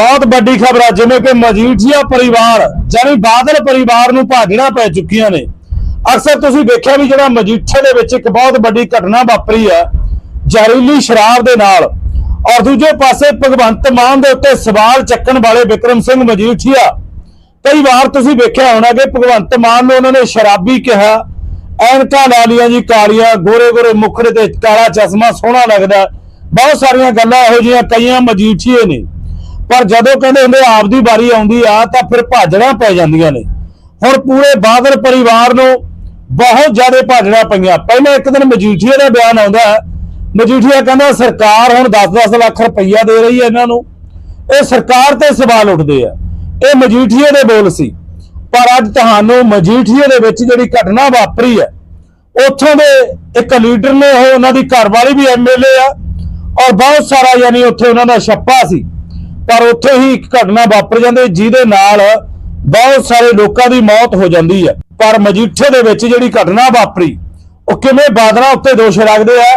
ਬਹੁਤ ਵੱਡੀ ਖਬਰ ਆ, ਜਿਵੇਂ ਕਿ ਮਜੀਠੀਆ ਪਰਿਵਾਰ ਜਾਨੀ ਬਾਦਲ ਪਰਿਵਾਰ ਨੂੰ ਭਾਜਣਾ ਪੈ ਚੁੱਕੀਆਂ ਨੇ। ਅਕਸਰ ਤੁਸੀਂ ਵੇਖਿਆ ਵੀ ਜਿਹੜਾ ਮਜੀਠੇ ਦੇ ਵਿੱਚ ਇੱਕ ਬਹੁਤ ਵੱਡੀ ਘਟਨਾ ਵਾਪਰੀ ਆ, ਜ਼ਹਿਰੀਲੀ ਸ਼ਰਾਬ ਦੇ ਨਾਲ। ਔਰ ਦੂਜੇ ਪਾਸੇ ਭਗਵੰਤ ਮਾਨ ਦੇ ਉੱਤੇ ਸਵਾਲ ਚੱਕਣ ਵਾਲੇ ਵਿਕਰਮ ਸਿੰਘ ਮਜੀਠੀਆ। ਕਈ ਵਾਰ ਤੁਸੀਂ ਵੇਖਿਆ ਹੋਣਾ ਕਿ ਭਗਵੰਤ ਮਾਨ ਨੂੰ ਉਹਨਾਂ ਨੇ ਸ਼ਰਾਬੀ ਕਿਹਾ, ਐਨਕਾਂ ਲਾ ਲੀਆਂ ਜੀ ਕਾਲੀਆਂ ਗੋਰੇ ਗੋਰੇ ਮੁਖੜੇ ਤੇ ਕਾਲਾ ਚਸ਼ਮਾ ਸੋਹਣਾ ਲੱਗਦਾ। ਬਹੁਤ ਸਾਰੀਆਂ ਗੱਲਾਂ ਇਹੋ ਜਿਹੀਆਂ ਕਈਆਂ ਮਜੀਠੀਏ ਨੇ। ਪਰ ਜਦੋਂ ਕਹਿੰਦੇ ਹੁੰਦੇ ਆਪਦੀ ਵਾਰੀ ਆਉਂਦੀ ਆ, ਤਾਂ ਫਿਰ ਭਾਜੜਾਂ ਪੈ ਜਾਂਦੀਆਂ ਨੇ। ਹੁਣ ਪੂਰੇ ਬਾਦਲ ਪਰਿਵਾਰ ਨੂੰ ਬਹੁਤ ਜ਼ਿਆਦਾ ਭਾਜੜਾਂ ਪਈਆਂ। ਪਹਿਲਾਂ ਇੱਕ ਦਿਨ ਮਜੀਠੀਆ ਦਾ ਬਿਆਨ ਆਉਂਦਾ ਮਜੀਠੀਆ ਕਹਿੰਦਾ, ਸਰਕਾਰ ਹੁਣ 10-10 ਲੱਖ ਰੁਪਈਆ ਦੇ ਰਹੀ ਹੈ ਇਹਨਾਂ ਨੂੰ। ਇਹ ਸਰਕਾਰ ਤੇ ਸਵਾਲ ਉੱਠਦੇ ਆ। ਇਹ ਮਜੀਠੀਏ ਦੇ ਬੋਲ ਸੀ। ਪਰ ਅੱਜ ਤੁਹਾਨੂੰ ਮਜੀਠੀਏ ਦੇ ਵਿੱਚ ਜਿਹੜੀ ਘਟਨਾ ਵਾਪਰੀ ਹੈ, ਉੱਥੋਂ ਦੇ ਇੱਕ ਲੀਡਰ ਨੇ ਉਹ ਉਹਨਾਂ ਦੀ ਘਰਵਾਲੀ ਵੀ ਐਮਐਲਏ ਆ, ਔਰ ਬਹੁਤ ਸਾਰਾ ਯਾਨੀ ਉੱਥੇ ਉਹਨਾਂ ਦਾ ਛੱਪਾ ਸੀ। ਪਰ ਉੱਥੇ ਹੀ ਇੱਕ ਘਟਨਾ ਵਾਪਰ ਜਾਂਦੀ, ਜਿਹਦੇ ਨਾਲ ਬਹੁਤ ਸਾਰੇ ਲੋਕਾਂ ਦੀ ਮੌਤ ਹੋ ਜਾਂਦੀ ਹੈ। ਪਰ ਮਜੀਠੇ ਦੇ ਵਿੱਚ ਜਿਹੜੀ ਘਟਨਾ ਵਾਪਰੀ, ਉਹ ਕਿਵੇਂ ਬਾਦਲਾਂ ਉੱਤੇ ਦੋਸ਼ ਲੱਗਦੇ ਆ?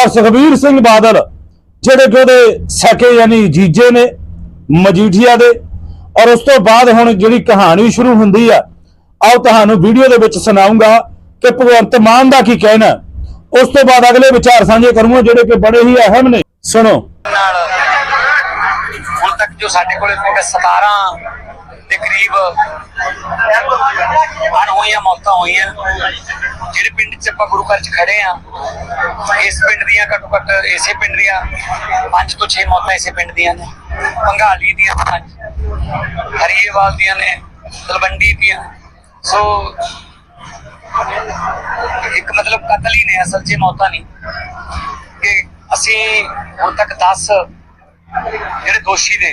ਔਰ ਸੁਖਬੀਰ ਸਿੰਘ ਬਾਦਲ, ਜਿਹੜੇ ਕਿ ਉਹਦੇ ਸਕੇ ਯਾਨੀ ਜੀਜੇ ਨੇ, ਮਜੀਠੀਆ ਦੇ, ਔਰ ਉਸ ਤੋਂ ਬਾਅਦ ਹੁਣ ਜਿਹੜੀ ਕਹਾਣੀ ਸ਼ੁਰੂ ਹੁੰਦੀ ਆ, ਆਓ ਤੁਹਾਨੂੰ ਵੀਡੀਓ ਦੇ ਵਿੱਚ ਸੁਣਾਉਂਗਾ ਕਿ ਭਗਵੰਤ ਮਾਨ ਦਾ ਕੀ ਕਹਿਣਾ। ਉਸ ਤੋਂ ਬਾਅਦ ਅਗਲੇ ਵਿਚਾਰ ਸਾਂਝੇ ਕਰੂੰਗਾ, ਜਿਹੜੇ ਕਿ ਬੜੇ ਹੀ ਅਹਿਮ ਨੇ। ਸੁਣੋ। ਜੋ ਸਾਡੇ ਕੋਲ ਕੋਈ 17 ਦੇ ਕਰੀਬ ਅਣਹੋਈਆਂ ਮੌਤਾਂ ਹੋਈਆਂ। ਜਿਹੜੇ ਪਿੰਡ 'ਚ ਆਪਾਂ ਗੁਰੂ ਘਰ 'ਚ ਖੜੇ ਆ, ਇਸ ਪਿੰਡ ਦੀਆਂ ਘੱਟੋ ਘੱਟ ਇਸੇ ਪਿੰਡ ਦੀਆਂ 5 ਤੋਂ 6 ਮੌਤਾਂ ਇਸੇ ਪਿੰਡ ਦੀਆਂ ਨੇ। ਪੰਘਾਲੀ ਦੀਆਂ ਪੰਜ, ਹਰੀਏਵਾਲ ਦੀਆਂ ਨੇ, ਤਲਵੰਡੀ ਦੀਆਂ। ਸੋ ਇੱਕ ਮਤਲਬ ਕਤਲ ਹੀ ਨੇ ਅਸਲ 'ਚ, ਇਹ ਮੌਤਾਂ ਨਹੀਂ। ਕਿ ਅਸੀਂ ਹੁਣ ਤੱਕ 10 ਜਿਹੜੇ ਦੋਸ਼ੀ ਨੇ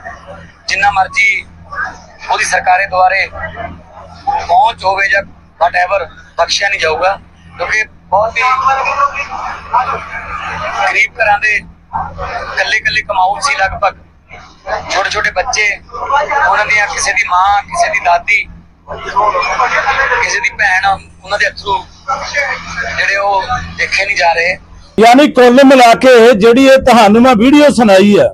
ਜਿੰਨਾ ਮਰਜ਼ੀ ਉਹਦੀ ਸਰਕਾਰੇ ਦੁਆਰੇ ਪਹੁੰਚ ਹੋਵੇ ਜਾਂ ਵਟਐਵਰ ਬਖਸ਼ਿਆ ਨਹੀਂ ਜਾਊਗਾ, ਕਿਉਂਕਿ ਬਹੁਤ ਹੀ ਗਰੀਬ ਘਰਾਂ ਦੇ ਕੱਲੇ ਕੱਲੇ ਕਮਾਊ ਸੀ ਲਗਭਗ। ਛੋਟੇ ਛੋਟੇ ਬੱਚੇ, ਉਹਨਾਂ ਦੀਆਂ ਕਿਸੇ ਦੀ ਮਾਂ, ਕਿਸੇ ਦੀ ਦਾਦੀ, ਕਿਸੇ ਦੀ ਭੈਣ, ਉਹਨਾਂ ਦੇ ਅਥਰੂ ਜਿਹੜੇ ਉਹ ਦੇਖੇ ਨਹੀਂ ਜਾ ਰਹੇ। ਯਾਨੀ ਕੁੱਲ ਮਿਲਾ ਕੇ ਜਿਹੜੀ ਇਹ ਤੁਹਾਨੂੰ ਮੈਂ ਵੀਡੀਓ ਸੁਣਾਈ ਆ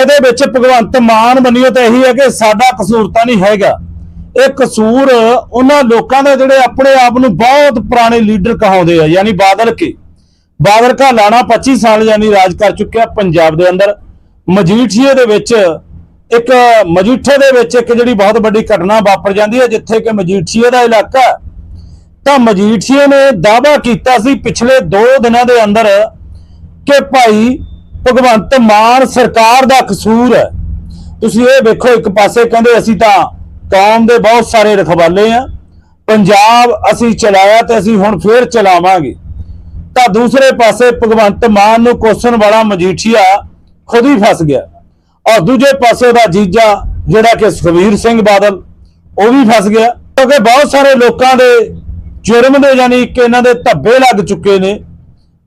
ਇਹਦੇ ਵਿੱਚ ਭਗਵੰਤ ਮਾਨ ਬੰਨਿਓ ਤਾਂ ਇਹੀ ਹੈ ਕਿ ਸਾਡਾ ਕਸੂਰ ਤਾਂ ਨਹੀਂ ਹੈਗਾ। ਇਹ ਕਸੂਰ ਉਹਨਾਂ ਲੋਕਾਂ ਦਾ ਜਿਹੜੇ ਆਪਣੇ ਆਪ ਨੂੰ ਬਹੁਤ ਪੁਰਾਣੇ ਲੀਡਰ ਕਹਾਉਂਦੇ ਆ, ਯਾਨੀ ਬਾਦਲ ਕੇ। ਬਾਦਲ ਕਾ ਲਾਣਾ 25 ਸਾਲ ਯਾਨੀ ਰਾਜ ਕਰ ਚੁੱਕਿਆ ਪੰਜਾਬ ਦੇ ਅੰਦਰ। ਮਜੀਠੀਏ ਦੇ ਵਿੱਚ ਇੱਕ ਮਜੀਠੇ ਦੇ ਵਿੱਚ ਇੱਕ ਜਿਹੜੀ ਬਹੁਤ ਵੱਡੀ ਘਟਨਾ ਵਾਪਰ ਜਾਂਦੀ ਹੈ, ਜਿੱਥੇ ਕਿ ਮਜੀਠੀਏ ਦਾ ਇਲਾਕਾ ਤਾਂ ਮਜੀਠੀਏ ਨੇ ਦਾਅਵਾ ਕੀਤਾ ਸੀ ਪਿਛਲੇ 2 ਦਿਨਾਂ ਦੇ ਅੰਦਰ ਕਿ ਭਾਈ ਭਗਵੰਤ ਮਾਨ ਸਰਕਾਰ ਦਾ ਕਸੂਰ ਹੈ। ਤੁਸੀਂ ਇਹ ਵੇਖੋ, ਇੱਕ ਪਾਸੇ ਕਹਿੰਦੇ ਅਸੀਂ ਤਾਂ ਕੌਮ ਦੇ ਬਹੁਤ ਸਾਰੇ ਰਖਵਾਲੇ ਆ ਪੰਜਾਬ ਅਸੀਂ ਚਲਾਇਆ ਤੇ ਅਸੀਂ ਹੁਣ ਫੇਰ ਚਲਾਵਾਂਗੇ। ਤਾਂ ਦੂਸਰੇ ਪਾਸੇ ਭਗਵੰਤ ਮਾਨ ਨੂੰ ਕੋਸਣ ਵਾਲਾ ਮਜੀਠੀਆ ਖੁਦ ਹੀ ਫਸ ਗਿਆ। ਔਰ ਦੂਜੇ ਪਾਸੇ ਦਾ ਜੀਜਾ ਜਿਹੜਾ ਕਿ ਸੁਖਵੀਰ ਸਿੰਘ ਬਾਦਲ, ਉਹ ਵੀ ਫਸ ਗਿਆ। ਕਿਉਂਕਿ ਬਹੁਤ ਸਾਰੇ ਲੋਕਾਂ ਦੇ ਜੁਰਮ ਦੇ ਯਾਨੀ ਕਿ ਇਹਨਾਂ ਦੇ ਧੱਬੇ ਲੱਗ ਚੁੱਕੇ ਨੇ।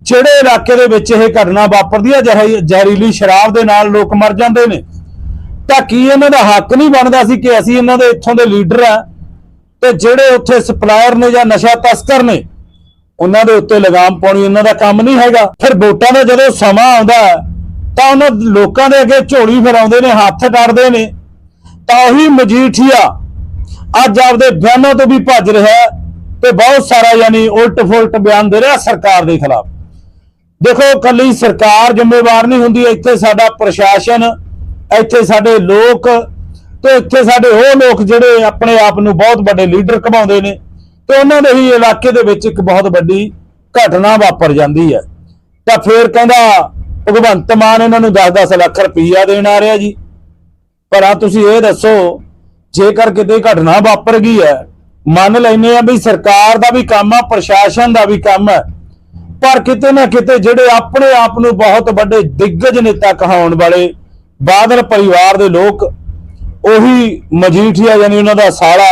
ਜਿਹੜੇ ਇਲਾਕੇ ਦੇ ਵਿੱਚ ਇਹ ਘਟਨਾ ਵਾਪਰਦੀ ਹੈ ਜ਼ਹਿ- ਜ਼ਹਿਰੀਲੀ ਸ਼ਰਾਬ ਦੇ ਨਾਲ ਲੋਕ ਮਰ ਜਾਂਦੇ ਨੇ, ਤਾਂ ਕੀ ਇਹਨਾਂ ਦਾ ਹੱਕ ਨਹੀਂ ਬਣਦਾ ਸੀ ਕਿ ਅਸੀਂ ਇਹਨਾਂ ਦੇ ਇੱਥੋਂ ਦੇ ਲੀਡਰ ਆ ਤੇ ਜਿਹੜੇ ਉੱਥੇ ਸਪਲਾਇਰ ਨੇ ਜਾਂ ਨਸ਼ਾ ਤਸਕਰ ਨੇ, ਉਹਨਾਂ ਦੇ ਉੱਤੇ ਲਗਾਮ ਪਾਉਣੀ ਇਹਨਾਂ ਦਾ ਕੰਮ ਨਹੀਂ ਹੈਗਾ। ਫਿਰ ਵੋਟਾਂ ਦਾ ਜਦੋਂ ਸਮਾਂ ਆਉਂਦਾ ਤਾਂ ਉਹਨਾਂ ਲੋਕਾਂ ਦੇ ਅੱਗੇ ਝੋਲੀ ਫਰਾਉਂਦੇ ਨੇ, ਹੱਥ ਟੱੜਦੇ ਨੇ। ਤਾਂ ਉਹੀ ਮਜੀਠੀਆ ਅੱਜ ਆਪਦੇ ਬਿਆਨਾਂ ਤੋਂ ਵੀ ਭੱਜ ਰਿਹਾ ਤੇ ਬਹੁਤ ਸਾਰਾ ਯਾਨੀ ਉਲਟ ਫੁਲਟ ਬਿਆਨ ਦੇ ਰਿਹਾ ਸਰਕਾਰ ਦੇ ਖਿਲਾਫ। ਦੇਖੋ ਕੱਲੀ ਸਰਕਾਰ ਜ਼ਿੰਮੇਵਾਰ ਨਹੀਂ ਹੁੰਦੀ। ਇੱਥੇ ਸਾਡਾ ਪ੍ਰਸ਼ਾਸਨ, ਇੱਥੇ ਸਾਡੇ ਲੋਕ ਤੇ ਇੱਥੇ ਸਾਡੇ ਉਹ ਲੋਕ ਜਿਹੜੇ ਆਪਣੇ ਆਪ ਨੂੰ ਬਹੁਤ ਵੱਡੇ ਲੀਡਰ ਕਮਾਉਂਦੇ ਨੇ ਤੇ ਉਹਨਾਂ ਦੇ ਹੀ ਇਲਾਕੇ ਦੇ ਵਿੱਚ ਇੱਕ ਬਹੁਤ ਵੱਡੀ ਘਟਨਾ ਵਾਪਰ ਜਾਂਦੀ ਹੈ। ਤਾਂ ਫੇਰ ਕਹਿੰਦਾ, ਭਗਵੰਤ ਮਾਨ ਇਹਨਾਂ ਨੂੰ 10-10 ਲੱਖ ਰੁਪਈਆ ਦੇਣ ਆ ਰਿਹਾ ਜੀ। ਪਰ ਆ ਤੁਸੀਂ ਇਹ ਦੱਸੋ, ਜੇਕਰ ਕਿਤੇ ਘਟਨਾ ਵਾਪਰ ਗਈ ਹੈ, ਮੰਨ ਲੈਨੇ ਆ ਵੀ ਸਰਕਾਰ ਦਾ ਵੀ ਕੰਮ ਆ, ਪ੍ਰਸ਼ਾਸਨ ਦਾ ਵੀ ਕੰਮ ਹੈ ਪਰ ਕਿਤੇ ਨਾ ਕਿਤੇ ਜਿਹੜੇ ਆਪਣੇ ਆਪ ਨੂੰ ਬਹੁਤ ਵੱਡੇ ਦਿੱਗਜ ਨੇਤਾ ਕਹਾਉਣ ਵਾਲੇ ਬਾਦਲ ਪਰਿਵਾਰ ਦੇ ਲੋਕ, ਉਹੀ ਮਜੀਠੀਆ ਯਾਨੀ ਉਹਨਾਂ ਦਾ ਸਾਲਾ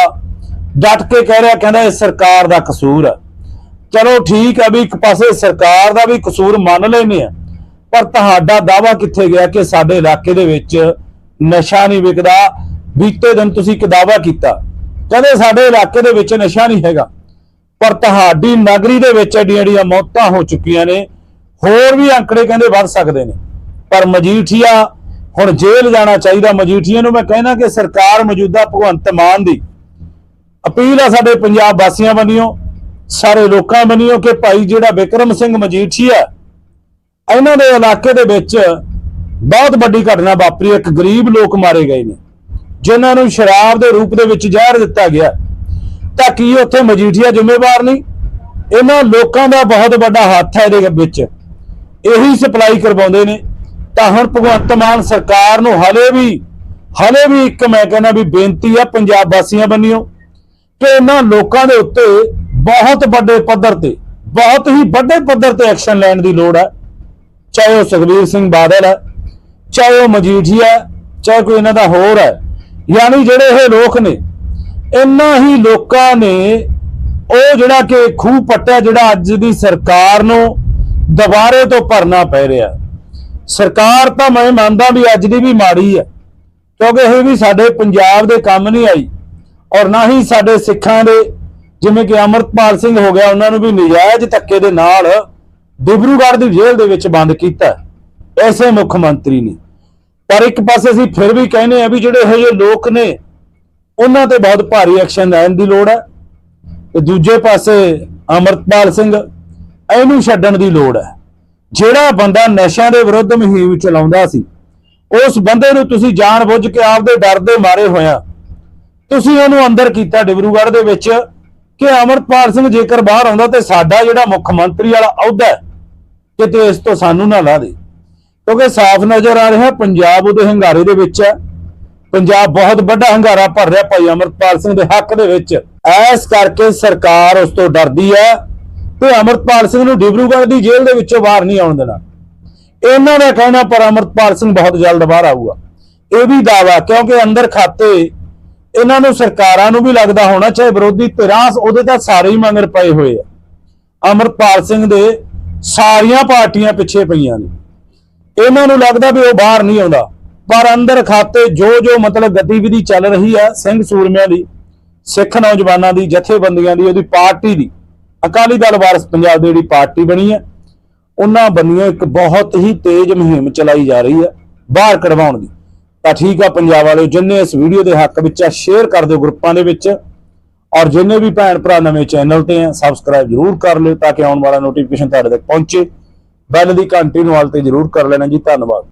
ਡਟ ਕੇ ਕਹਿ ਰਿਹਾ, ਕਹਿੰਦਾ ਇਹ ਸਰਕਾਰ ਦਾ ਕਸੂਰ ਹੈ ਚਲੋ ਠੀਕ ਹੈ ਵੀ ਇੱਕ ਪਾਸੇ ਸਰਕਾਰ ਦਾ ਵੀ ਕਸੂਰ ਮੰਨ ਲੈਨੇ ਆ, ਪਰ ਤੁਹਾਡਾ ਦਾਵਾ ਕਿੱਥੇ ਗਿਆ ਕਿ ਸਾਡੇ ਇਲਾਕੇ ਦੇ ਵਿੱਚ ਨਸ਼ਾ ਨਹੀਂ ਵਿਕਦਾ? ਬੀਤੇ ਦਿਨ ਤੁਸੀਂ ਇੱਕ ਦਾਵਾ ਕੀਤਾ। ਕਹਿੰਦੇ ਸਾਡੇ ਇਲਾਕੇ ਦੇ ਵਿੱਚ ਨਸ਼ਾ ਨਹੀਂ ਹੈਗਾ। ਪਰ ਤੁਹਾਡੀ ਨਗਰੀ ਦੇ ਵਿੱਚ ਐਡੀਆਂ ਐਡੀਆਂ ਮੌਤਾਂ ਹੋ ਚੁੱਕੀਆਂ ਨੇ, ਹੋਰ ਵੀ ਅੰਕੜੇ ਕਹਿੰਦੇ ਵੱਧ ਸਕਦੇ ਨੇ। ਪਰ ਮਜੀਠੀਆ, ਹੁਣ ਜੇਲ੍ਹ ਜਾਣਾ ਚਾਹੀਦਾ ਮਜੀਠੀਆ ਨੂੰ, ਮੈਂ ਕਹਿਣਾ ਕਿ ਸਰਕਾਰ ਮੌਜੂਦਾ ਭਗਵੰਤ ਮਾਨ ਦੀ ਅਪੀਲ ਆ ਸਾਡੇ ਪੰਜਾਬ ਵਾਸੀਆਂ ਵੱਲੋਂ, ਸਾਰੇ ਲੋਕਾਂ ਵੱਲੋਂ ਕਿ ਭਾਈ ਜਿਹੜਾ ਵਿਕਰਮ ਸਿੰਘ ਮਜੀਠੀਆ, ਇਹਨਾਂ ਦੇ ਇਲਾਕੇ ਦੇ ਵਿੱਚ ਬਹੁਤ ਵੱਡੀ ਘਟਨਾ ਵਾਪਰੀ, ਇੱਕ ਗਰੀਬ ਲੋਕ ਮਾਰੇ ਗਏ ਨੇ, ਜਿਨ੍ਹਾਂ ਨੂੰ ਸ਼ਰਾਬ ਦੇ ਰੂਪ ਦੇ ਵਿੱਚ ਜ਼ਹਿਰ ਦਿੱਤਾ ਗਿਆ। ਤਾਂ ਕੀ ਉੱਥੇ ਮਜੀਠੀਆ ਜ਼ਿੰਮੇਵਾਰ ਨਹੀਂ? ਇਹਨਾਂ ਲੋਕਾਂ ਦਾ ਬਹੁਤ ਵੱਡਾ ਹੱਥ ਹੈ ਇਹਦੇ ਵਿੱਚ। ਇਹੀ ਸਪਲਾਈ ਕਰਵਾਉਂਦੇ ਨੇ। ਤਾਂ ਹੁਣ ਭਗਵੰਤ ਮਾਨ ਸਰਕਾਰ ਨੂੰ ਹਲੇ ਵੀ ਹਲੇ ਵੀ ਇੱਕ ਮੈਂ ਕਹਿੰਦਾ ਵੀ ਬੇਨਤੀ ਹੈ, ਪੰਜਾਬ ਵਾਸੀਆਂ ਬੰਨਿਓ, ਕਿ ਇਹਨਾਂ ਲੋਕਾਂ ਦੇ ਉੱਤੇ ਬਹੁਤ ਵੱਡੇ ਪੱਧਰ ਤੇ, ਬਹੁਤ ਹੀ ਵੱਡੇ ਪੱਧਰ ਤੇ ਐਕਸ਼ਨ ਲੈਣ ਦੀ ਲੋੜ ਹੈ। ਚਾਹੇ ਉਹ ਸੁਖਬੀਰ ਸਿੰਘ ਬਾਦਲ ਹੈ, ਚਾਹੇ ਉਹ ਮਜੀਠੀਆ ਚਾਹੇ ਕੋਈ ਇਹਨਾਂ ਦਾ ਹੋਰ ਹੈ। ਯਾਨੀ ਜਿਹੜੇ ਇਹ ਲੋਕ ਨੇ ਇੰਨਾ ਹੀ ਲੋਕਾਂ ਨੇ ਉਹ ਜਿਹੜਾ ਕਿ ਖੂਹ ਪੱਟਿਆ ਜਿਹੜਾ ਅੱਜ ਦੀ ਸਰਕਾਰ ਨੂੰ ਦੁਬਾਰੇ ਤੋਂ ਭਰਨਾ ਪੈ ਰਿਹਾ। ਸਰਕਾਰ ਤਾਂ ਮੈਂ ਮੰਨਦਾ ਵੀ ਅੱਜ ਦੀ ਵੀ ਮਾੜੀ ਹੈ, ਕਿਉਂਕਿ ਇਹ ਵੀ ਸਾਡੇ ਪੰਜਾਬ ਦੇ ਕੰਮ ਨਹੀਂ ਆਈ ਔਰ ਨਾ ਹੀ ਸਾਡੇ ਸਿੱਖਾਂ ਦੇ, ਜਿਵੇਂ ਕਿ ਅਮਰਤਪਾਲ ਸਿੰਘ ਹੋ ਗਿਆ, ਉਹਨਾਂ ਨੂੰ ਵੀ ਨਜਾਇਜ਼ ਧੱਕੇ ਦੇ ਨਾਲ ਡਿਬਰੂਗੜ੍ਹ ਦੀ ਜੇਲ੍ਹ ਦੇ ਵਿੱਚ ਬੰਦ ਕੀਤਾ। ਐਸੇ ਮੁੱਖ ਮੰਤਰੀ ਨੇ। ਪਰ ਇੱਕ ਪਾਸੇ ਅਸੀਂ ਫਿਰ ਵੀ ਕਹਿੰਦੇ ਆ ਵੀ ਜਿਹੜੇ ਇਹ ਜਿਹੇ ਲੋਕ ਨੇ ਉਹਨਾਂ ਤੇ ਬਹੁਤ ਭਾਰੀ ਐਕਸ਼ਨ ਲੈਣ ਦੀ ਲੋੜ ਹੈ। ਤੇ ਦੂਜੇ ਪਾਸੇ ਅਮਰਤਪਾਲ ਸਿੰਘ, ਇਹਨੂੰ ਛੱਡਣ ਦੀ ਲੋੜ ਹੈ। ਜਿਹੜਾ ਬੰਦਾ ਨਸ਼ਿਆਂ ਦੇ ਵਿਰੁੱਧ ਮੁਹਿੰਮ ਚਲਾਉਂਦਾ ਸੀ, ਉਸ ਬੰਦੇ ਨੂੰ ਤੁਸੀਂ ਜਾਣ ਬੁੱਝ ਕੇ ਆਪਦੇ ਡਰ ਦੇ ਮਾਰੇ ਹੋਇਆ ਤੁਸੀਂ ਉਹਨੂੰ ਅੰਦਰ ਕੀਤਾ ਡਿਬਰੂਗੜ੍ਹ ਦੇ ਵਿੱਚ ਕਿ ਅਮਰਪਾਲ ਸਿੰਘ ਜੇਕਰ ਬਾਹਰ ਆਉਂਦਾ ਤੇ ਸਾਡਾ ਜਿਹੜਾ ਮੁੱਖ ਮੰਤਰੀ ਵਾਲਾ ਅਹੁਦਾ ਕਿਤੇ ਇਸ ਤੋਂ ਸਾਨੂੰ ਨਾ ਲਾ ਦੇ। ਕਿਉਂਕਿ ਸਾਫ਼ ਨਜ਼ਰ ਆ ਰਿਹਾ, ਪੰਜਾਬ ਉਹਦੇ ਹੰਗਾਰੇ ਦੇ ਵਿੱਚ ਹੈ। ਪੰਜਾਬ ਬਹੁਤ ਵੱਡਾ ਹੰਗਾਰਾ ਭਰ ਰਿਹਾ ਭਾਈ ਅਮਰਪਾਲ ਸਿੰਘ ਦੇ ਹੱਕ ਦੇ ਵਿੱਚ। ਐਸ ਕਰਕੇ ਸਰਕਾਰ ਉਸ ਤੋਂ ਡਰਦੀ ਹੈ ਤੇ ਅਮਰਪਾਲ ਸਿੰਘ ਨੂੰ ਡਿਬਰੂਗੜ੍ਹ ਦੀ ਜੇਲ੍ਹ ਦੇ ਵਿੱਚੋਂ ਬਾਹਰ ਨਹੀਂ ਆਉਣ ਦੇਣਾ। ਇਹਨਾਂ ਦਾ ਕਹਿਣਾ ਪਰ ਅਮਰਪਾਲ ਸਿੰਘ ਬਹੁਤ ਜਲਦ ਬਾਹਰ ਆਊਗਾ। ਇਹ ਵੀ ਦਾਵਾ ਕਿਉਂਕਿ ਅੰਦਰ ਖਾਤੇ ਇਹਨਾਂ ਨੂੰ ਸਰਕਾਰਾਂ ਨੂੰ ਵੀ ਲੱਗਦਾ ਹੋਣਾ ਚਾਹੇ ਵਿਰੋਧੀ ਧਿਰਾਂ, ਉਹਦੇ ਤਾਂ ਸਾਰੇ ਹੀ ਮੰਗਰ ਪਏ ਹੋਏ ਆ। ਅਮਰਪਾਲ ਸਿੰਘ ਦੇ ਸਾਰੀਆਂ ਪਾਰਟੀਆਂ ਪਿੱਛੇ ਪਈਆਂ ਨੇ। ਇਹਨਾਂ ਨੂੰ ਲੱਗਦਾ ਵੀ ਉਹ ਬਾਹਰ ਨਹੀਂ ਆਉਂਦਾ। ਪਰ ਅੰਦਰ ਖਾਤੇ ਜੋ ਜੋ ਮਤਲਬ ਗਤੀਵਿਧੀ ਚੱਲ ਰਹੀ ਹੈ ਸਿੰਘ ਸੂਰਮਿਆਂ ਦੀ, ਸਿੱਖ ਨੌਜਵਾਨਾਂ ਦੀ, ਜਥੇਬੰਦੀਆਂ ਦੀ, ਉਹਦੀ ਪਾਰਟੀ ਦੀ, ਅਕਾਲੀ ਦਲ ਵਾਰਸ ਪੰਜਾਬ ਦੀ ਜਿਹੜੀ ਪਾਰਟੀ ਬਣੀ ਹੈ ਉਹਨਾਂ ਬੰਨਿਓ ਇੱਕ ਬਹੁਤ ਹੀ ਤੇਜ਼ ਮੁਹਿੰਮ ਚਲਾਈ ਜਾ ਰਹੀ ਹੈ ਬਾਹਰ ਕਢਵਾਉਣ ਦੀ। ਤਾਂ ਠੀਕ ਆ ਪੰਜਾਬ ਵਾਲਿਓ, ਜਿੰਨੇ ਇਸ ਵੀਡੀਓ ਦੇ ਹੱਕ ਵਿੱਚ ਆ, ਸ਼ੇਅਰ ਕਰ ਦਿਓ ਗਰੁੱਪਾਂ ਦੇ ਵਿੱਚ ਔਰ ਜਿੰਨੇ ਵੀ ਭੈਣ ਭਰਾ ਨਵੇਂ ਚੈਨਲ ਤੇ ਆ ਸਬਸਕ੍ਰਾਈਬ ਜਰੂਰ ਕਰ ਲਿਓ ਤਾਂ ਕਿ ਆਉਣ ਵਾਲਾ ਨੋਟੀਫਿਕੇਸ਼ਨ ਤੁਹਾਡੇ ਤੱਕ ਪਹੁੰਚੇ। ਬੈਲ ਦੀ ਘੰਟੀ ਨੂੰ ਆਲ ਤੇ ਜਰੂਰ ਕਰ ਲੈਣਾ ਜੀ, ਧੰਨਵਾਦ।